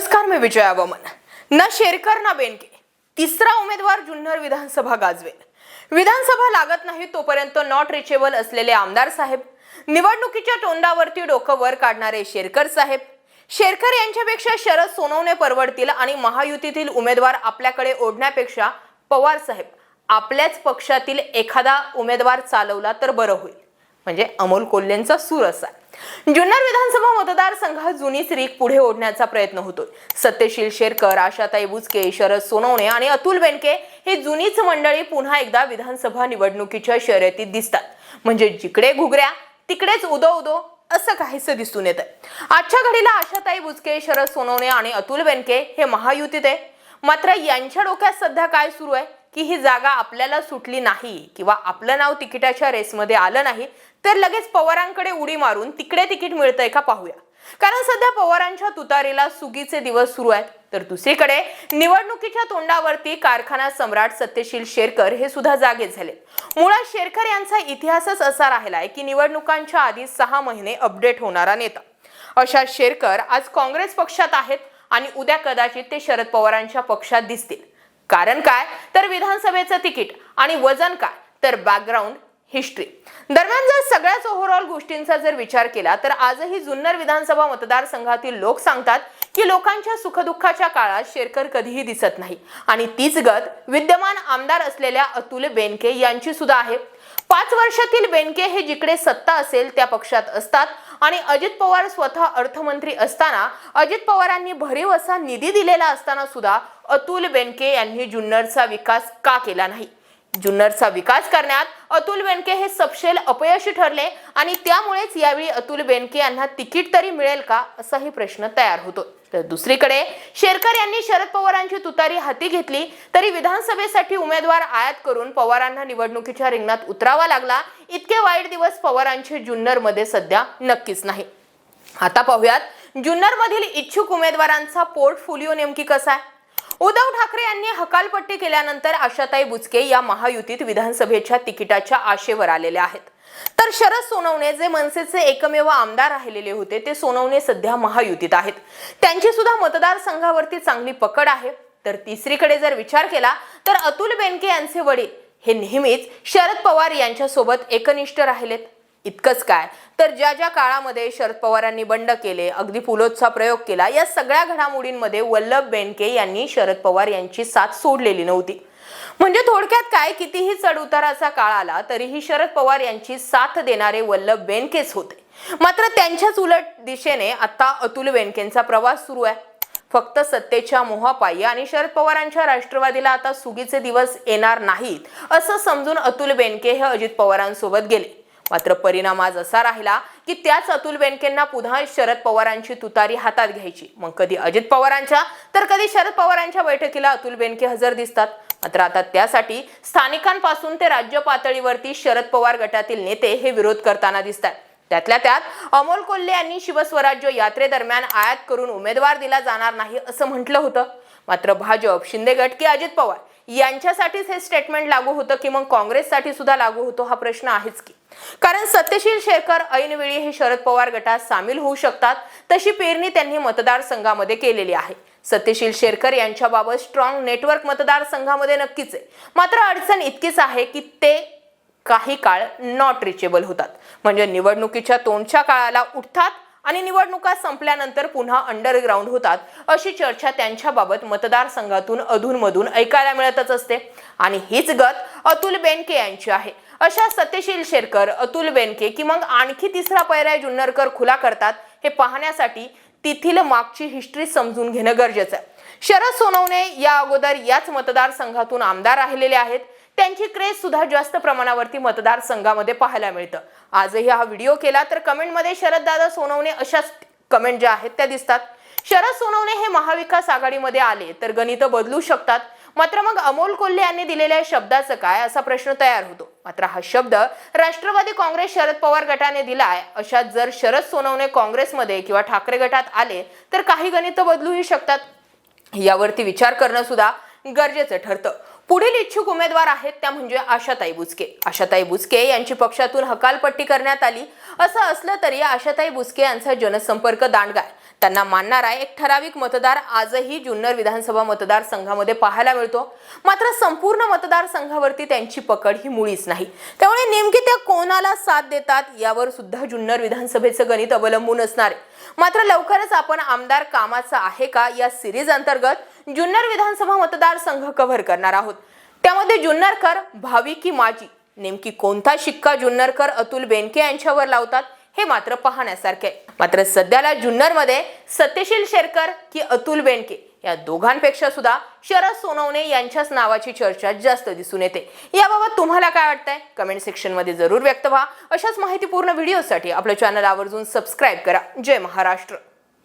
नमस्कार मी विजया वमन ना शेरकर ना बेनके. तिसरा उमेदवार जुन्नर विधानसभा गाजवेल. विधानसभा लागत नाही तोपर्यंत नॉट रिचेबल असलेले आमदार साहेब निवडणुकीच्या तोंडावरती डोकं वर काढणारे शेरकर साहेब शेरकर यांच्यापेक्षा शरद सोनवणे परवडतील आणि महायुतीतील उमेदवार आपल्याकडे ओढण्यापेक्षा पवार साहेब आपल्याच पक्षातील एखादा उमेदवार चालवला तर बरं होईल. म्हणजे अमोल कोल्हेंचा सूर असा जुन्नर विधानसभा मतदारसंघात जुनीच रीक पुढे ओढण्याचा प्रयत्न होतोय. सत्यशील शेरकर आशाताई बुचके शरद सोनवणे आणि अतुल बेनके हे जुनीच मंडळी पुन्हा एकदा विधानसभा निवडणुकीच्या शर्यतीत दिसतात. म्हणजे जिकडे घुगऱ्या तिकडेच उदो उदो असं काहीसं दिसून येत आजच्या घडीला आशाताई बुचके शरद सोनवणे आणि अतुल बेनके हे महायुतीत आहे. मात्र यांच्या डोक्यात सध्या काय सुरू आहे? की ही जागा आपल्याला सुटली नाही किंवा आपलं नाव तिकिटाच्या रेसमध्ये आलं नाही तर लगेच पवारांकडे उडी मारून तिकडे तिकीट मिळतंय का पाहूया. कारण सध्या पवारांच्या तुतारीला सुगीचे दिवस सुरू आहेत. तर दुसरीकडे निवडणुकीच्या तोंडावरती कारखाना सम्राट सत्यशील शेरकर हे सुद्धा जागे झाले. मुळात शेरकर यांचा इतिहासच असा राहिलाय की निवडणुकांच्या आधी सहा महिने अपडेट होणारा नेता. अशा शेरकर आज काँग्रेस पक्षात आहेत आणि उद्या कदाचित ते शरद पवारांच्या पक्षात दिसतील. कारण काय? तर विधानसभेचं तिकीट आणि वजन काय? तर बॅकग्राऊंड हिस्ट्री दरम्यान जर सगळ्याच ओव्हरऑल गोष्टींचा जर विचार केला तर आजही जुन्नर विधानसभा मतदारसंघातील लोक सांगतात की लोकांच्या सुखदुःखाच्या काळात शेरकर कधीही दिसत नाही. आणि तीच गत विद्यमान आमदार असलेल्या अतुल बेनके यांची सुद्धा आहे. पाच वर्षातील बेनके हे जिकडे सत्ता असेल त्या पक्षात असतात. आणि अजित पवार स्वतः अर्थमंत्री असताना अजित पवारांनी भरीव असा निधी दिलेला असताना सुद्धा अतुल बेनके यांनी जुन्नरचा विकास का केला नाही? जुन्नरचा विकास करण्यात अतुल बेनके हे सपशेल अपयशी ठरले आणि त्यामुळेच यावेळी अतुल बेनके यांना तिकीट तरी मिळेल का असाही प्रश्न तयार होतो तर दुसरीकडे शेरकर यांनी शरद पवारांची तुतारी हाती घेतली तरी विधानसभेसाठी उमेदवार आयात करून पवारांना निवडणुकीच्या रिंगणात उतरावा लागला. इतके वाईट दिवस पवारांचे जुन्नरमध्ये सध्या नक्कीच नाही. आता पाहूयात जुन्नरमधील इच्छुक उमेदवारांचा पोर्टफोलिओ नेमकी कसा आहे? उद्धव ठाकरे यांनी हकालपट्टी केल्यानंतर आशाताई बुचके या महायुतीत विधानसभेच्या तिकिटाच्या आशेवर आलेल्या आहेत. तर शरद सोनवणे जे मनसेचे एकमेव आमदार राहिलेले होते ते सोनवणे सध्या महायुतीत आहेत. त्यांची सुद्धा मतदारसंघावरती चांगली पकड आहे. तर तिसरीकडे जर विचार केला तर अतुल बेनके यांचे वडील हे नेहमीच शरद पवार यांच्यासोबत एकनिष्ठ राहिलेत. इतकंच काय? तर ज्या ज्या काळामध्ये शरद पवारांनी बंड केले अगदी पुलोदचा प्रयोग केला या सगळ्या घडामोडींमध्ये वल्लभ बेनके यांनी शरद पवार यांची साथ सोडलेली नव्हती. म्हणजे थोडक्यात काय? कितीही चढ उताराचा काळ आला तरीही शरद पवार यांची साथ देणारे वल्लभ बेनकेच होते. मात्र त्यांच्याच उलट दिशेने आता अतुल बेनकेंचा प्रवास सुरू आहे. फक्त सत्तेच्या मोहापायी आणि शरद पवारांच्या राष्ट्रवादीला आता सुगीचे दिवस येणार नाहीत असं समजून अतुल बेनके हे अजित पवारांसोबत गेले. मात्र परिणाम आज असा राहिला की त्याच अतुल बेनकेंना पुन्हा शरद पवारांची तुतारी हातात घ्यायची. मग कधी अजित पवारांच्या तर कधी शरद पवारांच्या बैठकीला अतुल बेनके हजर दिसतात. मात्र आता त्यासाठी स्थानिकांपासून ते राज्य पातळीवरती शरद पवार गटातील नेते हे विरोध करताना दिसतात त्यातल्या त्यात अमोल कोल्हे यांनी शिवस्वराज्य यात्रेदरम्यान आयात करून उमेदवार दिला जाणार नाही असं म्हटलं होतं. मात्र भाजप शिंदे गट की अजित पवार यांच्यासाठीच हे स्टेटमेंट लागू होतं की मग काँग्रेससाठी सुद्धा लागू होतो हा प्रश्न आहेच की. कारण सत्यशील शेरकर ऐनवेळी हे शरद पवार गटात सामील होऊ शकतात तशी पेरणी त्यांनी मतदारसंघामध्ये केलेली आहे. सत्यशील शेरकर यांच्याबाबत स्ट्रॉंग नेटवर्क मतदारसंघामध्ये नक्कीच आहे. मात्र अडचण इतकीच आहे की ते काही काळ नॉट रिचेबल होतात. म्हणजे निवडणुकीच्या तोंडच्या काळाला उठतात आणि निवडणुका संपल्यानंतर पुन्हा अंडरग्राऊंड होतात अशी चर्चा त्यांच्याबाबत मतदारसंघातून अधूनमधून ऐकायला मिळतच असते. आणि हीच गत अतुल बेनके यांची आहे. अशा सत्यशील शेरकर अतुल बेनके की मग आणखी तिसरा पर्याय जुन्नरकर खुला करतात हे पाहण्यासाठी तेथील मागची हिस्ट्री समजून घेणं गरजेचं आहे. शरद सोनवणे या अगोदर याच मतदारसंघातून आमदार राहिलेले आहेत. त्यांची क्रेज सुद्धा जास्त प्रमाणावरती मतदारसंघामध्ये पाहायला मिळतं. आजही हा व्हिडिओ केला तर कमेंटमध्ये शरददादा सोनवणे अशाच कमेंट ज्या आहेत त्या दिसतात. शरद सोनवणे हे महाविकास आघाडीमध्ये आले तर गणितं बदलू शकतात. मात्र मग अमोल कोल्हे यांनी दिलेल्या शब्दाचं काय असा प्रश्न तयार होतो? मात्र हा शब्द राष्ट्रवादी काँग्रेस शरद पवार गटाने दिलाय. अशात जर शरद सोनवणे काँग्रेसमध्ये किंवा ठाकरे गटात आले तर काही गणित बदलूही शकतात. यावरती विचार करणं सुद्धा गरजेचं ठरतं. पुढील इच्छुक उमेदवार आहेत त्या म्हणजे आशाताई बुचके आशाताई बुचके यांची पक्षातून हकालपट्टी करण्यात आली. असं असलं तरी आशाताई बुचके यांचा जनसंपर्क दांडगाय. त्यांना मानणारा एक ठराविक मतदार आजही जुन्नर विधानसभा मतदारसंघामध्ये पाहायला मिळतो. मात्र संपूर्ण मतदारसंघावरती त्यांची पकड ही मुळीच नाही. त्यामुळे नेमकी त्या कोणाला साथ देतात यावर सुद्धा जुन्नर विधानसभेचं गणित अवलंबून असणार आहे. मात्र लवकरच आपण आमदार कामाचा आहे का या सिरीज अंतर्गत जुन्नर विधानसभा मतदारसंघ कव्हर करणार आहोत. त्यामध्ये जुन्नरकर भावी की माजी? नेमकी कोणता शिक्का जुन्नरकर अतुल बेनके यांच्यावर लावतात? हे मात्र पाहण्यासारखे मात्र सध्याला जुन्नरमध्ये सत्यशील शेरकर की अतुल बेंडके या दोघांपेक्षा सुद्धा शरद सोनवणे यांच्याच नावाची चर्चा जास्त दिसून येते. याबाबत तुम्हाला काय वाटतंय? कमेंट सेक्शनमध्ये जरूर व्यक्त व्हा. अशाच माहितीपूर्ण व्हिडिओसाठी आपलं चॅनल आवर्जून सबस्क्राईब करा. जय महाराष्ट्र.